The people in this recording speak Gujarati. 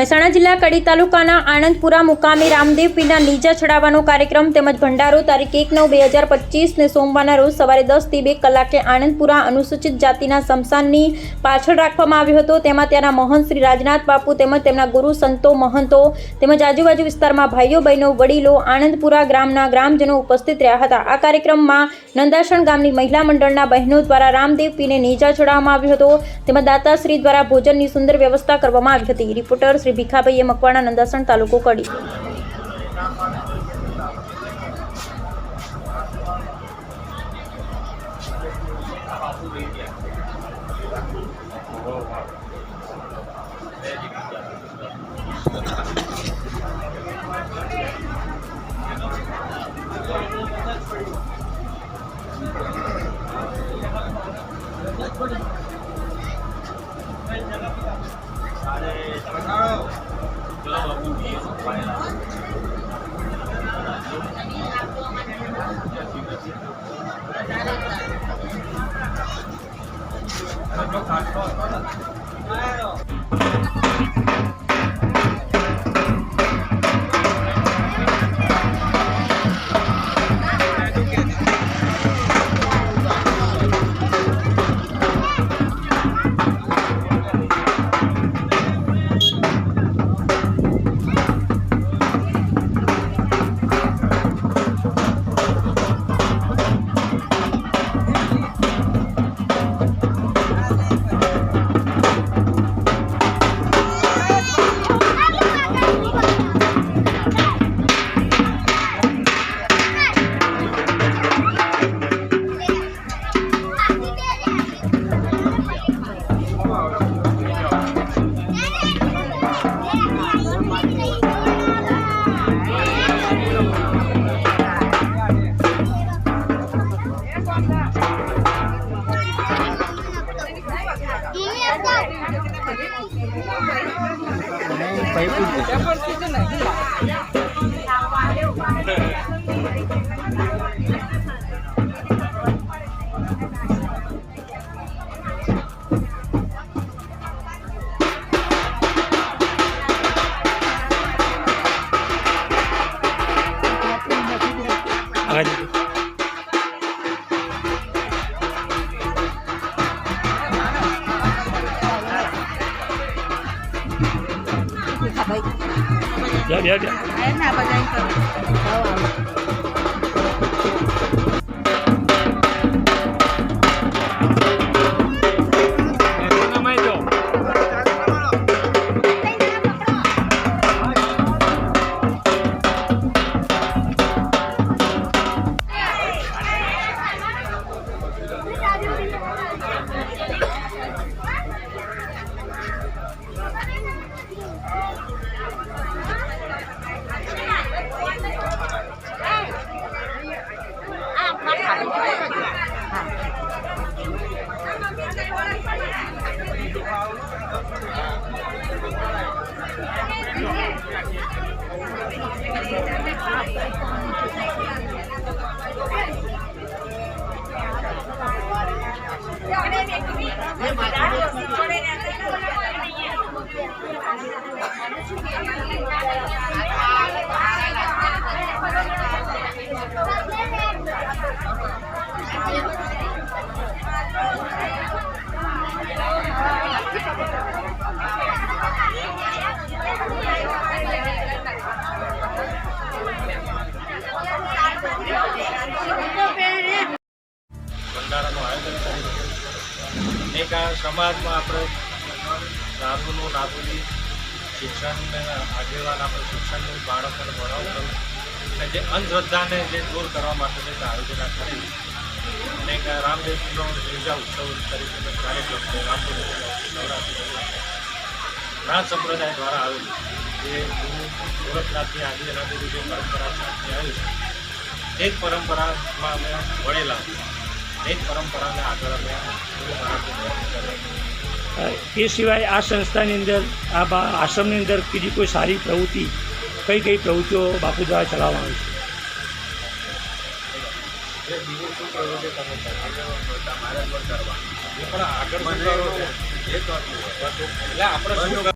મહેસાણા જિલ્લા કડી તાલુકાના આણંદપુરા મુકામે રામદેવ પીના નીજા ચડાવવાનો કાર્યક્રમ તેમજ ભંડારો તારીખ એક નવ બે હજાર પચીસને સોમવારના રોજ સવારે દસથી બે કલાકે આણંદપુરા અનુસૂચિત જાતિના સ્મશાનની પાછળ રાખવામાં આવ્યો હતો. તેમાં ત્યાંના મહંત શ્રી રાજનાથ બાપુ તેમજ તેમના ગુરુ સંતો, મહંતો તેમજ આજુબાજુ વિસ્તારમાં ભાઈઓ, બહેનો, વડીલો આણંદપુરા ગ્રામના ગ્રામજનો ઉપસ્થિત રહ્યા હતા. આ કાર્યક્રમમાં નંદાસણ ગામની મહિલા મંડળના બહેનો દ્વારા રામદેવ પીને નીજા ચડાવવામાં આવ્યો હતો. તેમજ દાતાશ્રી દ્વારા ભોજનની સુંદર વ્યવસ્થા કરવામાં આવી હતી. રિપોર્ટર શ્રી ભીખાભાઈએ મકવાણા નંદાસણ તાલુકો કડી. 哎呦 જા જા જા નમાઈ સમાજમાં આપણે નાતુનું નાતુની શિક્ષણને આગેવાન આપણે શિક્ષણનું બાળકોને ભણાવવું અને જે અંધશ્રદ્ધાને જે દૂર કરવા માટે એક આયોજન કરી અને એક આ રામદેવજીનો બીજા ઉત્સવ તરીકે કાર્યક્રમ છે નાથ સંપ્રદાય દ્વારા આવેલું જે ગુરુ ગોરખનાથની આદિ જે પરંપરા સાથે આવી છે. એ જ પરંપરામાં અમે વળેલા એ જ પરંપરાને આગળ અમે એ સિવાય આ સંસ્થાની અંદર, આ આશ્રમની અંદર બીજી કોઈ સારી પ્રવૃત્તિ, કઈ કઈ પ્રવૃત્તિઓ બાપુ દ્વારા ચલાવવામાં આવે છે?